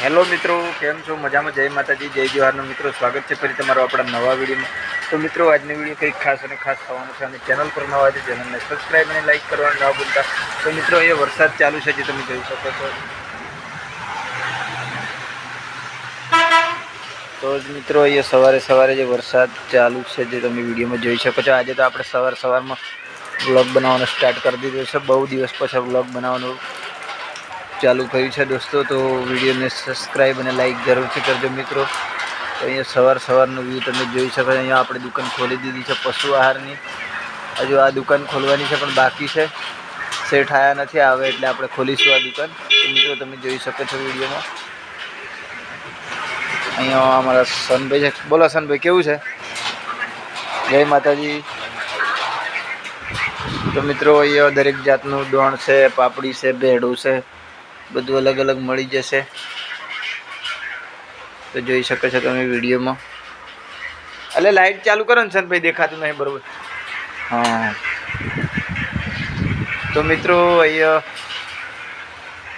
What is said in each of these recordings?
Hello મિત્રો, કેમ છો? મજામાં? જય માતાજી, જય જવાહરનો મિત્રો, સ્વાગત છે ફરી તમારો આપણા નવા વિડીયોમાં. તો મિત્રો, આજનો વીડિયો કંઈક ખાસ અને ખાસ થવાનો છે અને ચેનલ પર નવા છે ચેનલને સબસ્ક્રાઈબ અને લાઈક કરવાનું ના ભૂલતા. તો મિત્રો, અહીંયા વરસાદ ચાલુ છે જે તમે જોઈ શકો છો. તો જ મિત્રો, અહીંયા સવારે સવારે જે વરસાદ ચાલુ છે જે તમે વિડીયોમાં જોઈ શકો છો. આજે તો આપણે સવાર સવારમાં વ્લોગ બનાવવાનો સ્ટાર્ટ કરી દીધો છે. બહુ દિવસ પછી વ્લોગ બનાવવાનું ચાલુ કર્યું છે દોસ્તો, તો વિડીયોને સબસ્ક્રાઈબ અને લાઇક જરૂરથી કરજો મિત્રો. તો અહીંયા સવાર સવારનો વ્યૂ તમે જોઈ શકો છો. અહીંયા આપણે દુકાન ખોલી દીધી છે પશુ આહારની. હજુ આ દુકાન ખોલવાની છે, પણ બાકી છે. સેટ આયા નથી આવે એટલે આપણે ખોલીશું આ દુકાન. મિત્રો, તમે જોઈ શકો છો વિડીયોમાં. અહીંયા અમારા સનભાઈ છે. બોલો સનભાઈ, કેવું છે? જય માતાજી. તો મિત્રો, અહીંયા દરેક જાતનું દોણ છે, પાપડી છે, ભેડું છે. બધું અલગ અલગ મળી જશે. તો જોઈ શકો છો તમે વિડીયોમાં. એટલે લાઈટ ચાલુ કરો ને ભાઈ દેખાતું નહીં, બરોબર. હા. તો મિત્રો, અહીંયા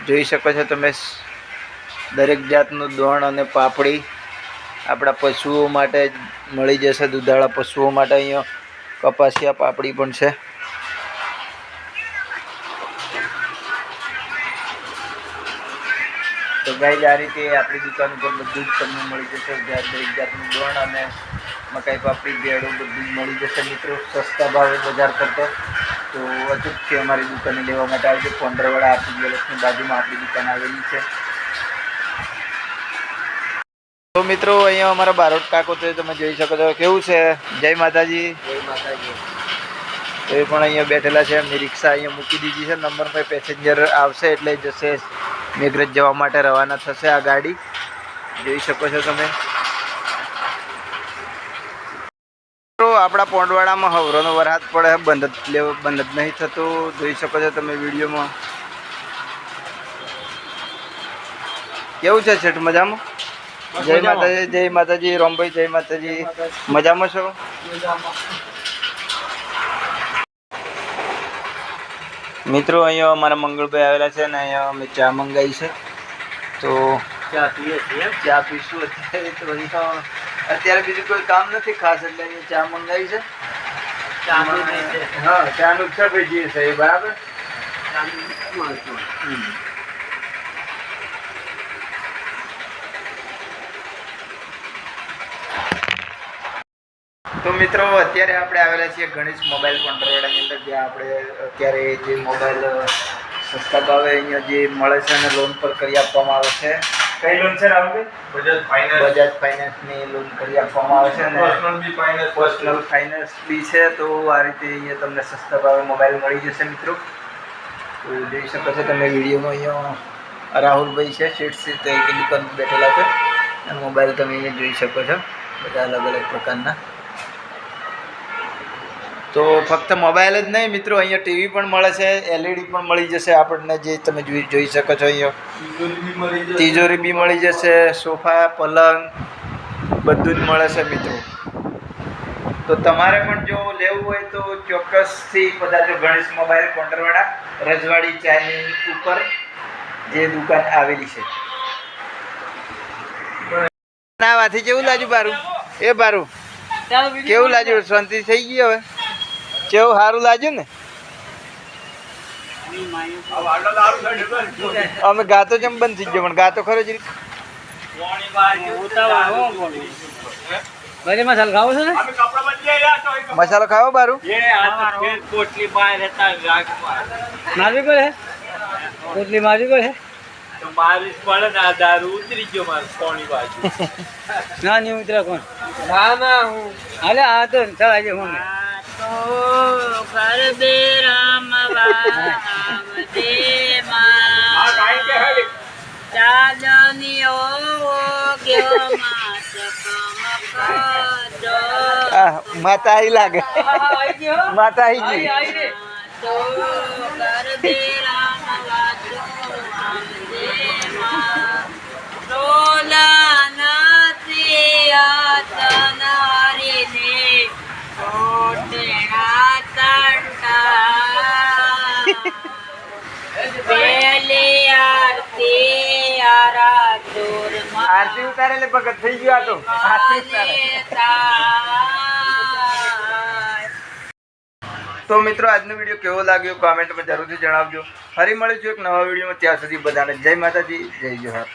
જોઈ શકો છો તમે દરેક જાતનું દોણ અને પાપડી આપણા પશુઓ માટે મળી જશે, દૂધાળા પશુઓ માટે અહીંયા કપાસિયા પાપડી પણ છે. તો ગાઈઝ આ રીતે આપણી દુકાન ઉપર બધું જ તમને મળી જશે. દરેક જાતનું દોણ અને મકાઈ પાપડી બેડું બધું મળી જશે મિત્રો. સસ્તા ભાવે બજાર કરતો. તો અચૂકથી અમારી દુકાને લેવા માટે. આવજો પોંડરવાળા આપણી જ્વેલર્સની બાજુમાં આપણી દુકાન આવેલી છે. તો મિત્રો અહીંયા અમારા બારોટ કાકો તો તમે જોઈ શકો છો. કેવું છે? જય માતાજી. જય માતાજી. તો એ પણ અહીંયા બેઠેલા છે. એમની રિક્ષા અહીંયા મૂકી દીધી છે. નંબર પર પેસેન્જર આવશે એટલે જશે મેઘરજ જવા માટે રવાના થશે આ ગાડી. જોઈ શકો છો તમે. આપણા પોંડવાડામાં હવરોનો વરસાદ પડે બંધ જ લેવો બંધ જ નહીં થતું. જોઈ શકો છો તમે વિડીયોમાં. કેવું છે છેઠ મજામાં? જય માતાજી જય માતાજી રોમભાઈ જય માતાજી. મજામાં છો? મિત્રો અહીંયા અમારા મંગળભાઈ આવેલા છે ને અહીંયા અમે ચા મંગાવી છે. તો ચા પીએ છીએ ચા પીશું અત્યારે તો અત્યારે બીજું કોઈ કામ નથી ખાસ એટલે અહીંયા ચા મંગાવી છે. ચા પીએ હા ચાનું છે ભાઈ જે છે બરાબર. ચાનું તો મિત્રો અત્યારે આપણે આવેલા છીએ ગણેશ મોબાઈલ કોન્ટ્રોલની અંદર જ્યાં આપણે અત્યારે જે મોબાઈલ સસ્તા ભાવે અહીંયા જે મળે છે અને લોન પર કરી આપવામાં આવે છે. કઈ લોન છે રાહુલભાઈ બજાજ ફાઇનાન્સની લોન કરી આપવામાં આવે છે અને પર્સનલ ફાઇનાન્સ બી છે તો આ રીતે અહીંયા તમને સસ્તા ભાવે મોબાઈલ મળી જશે મિત્રો. તો જોઈ શકો છો તમે વિડીયોમાં અહીંયા રાહુલભાઈ છે શેઠ સીટ તરીકે દુકાન બેઠેલા છે. અને મોબાઈલ તમે અહીંયા જોઈ શકો છો બધા અલગ અલગ પ્રકારના. તો ફક્ત મોબાઈલ જ નહીં મિત્રો અહીંયા ટીવી પણ મળે છે એલઈડી પણ મળી જશે આપણને જે તમે જોઈ જોઈ શકો છો અહીંયા. તિજોરી બી મળી જશે સોફા પલંગ બધું જ મળે છે મિત્રો. તો તમારે પણ જો લેવું હોય તો ચોક્કસથી પધારજો ગણેશ મોબાઈલ કોન્ટરવાડા રજવાડી ચાની ઉપર જે દુકાન આવેલી છે. ના વાથી કેવું લાગ્યું બારું? એ બારું કેવું લાગ્યું? શાંતિ થઈ ગઈ હવે? કેવું સારું લાગ્યું ને? અમે ગાતો જેમ બંધ થઈ ગયો પણ ગાતો ખરો જ ભલે મસાલો ખાવો છે ને? મસાલો ખાવો બારું? મારવી પડે પોટલી મારવી પડે બારીશ પડે ને આ દારૂ ઉતરી ગયો મારું કોણી બાજુ ના નહીં ઉતરા કોણ ના ના હું હાલે આ તો ચાલ આજે હું આ કાંઈ કે હે આ માતા આવી લાગે માતા આવી ગઈ આરતી ઉતારે એટલે ભગત થઈ ગયો આ તો. આરતી ઉતારે તો મિત્રો આજનો વીડિયો કેવો લાગ્યો? કોમેન્ટમાં જરૂરથી જણાવજો. ફરી મળીશું એક નવા વિડીયોમાં. ત્યાં સુધી બધાને જય માતાજી જય જોહાર.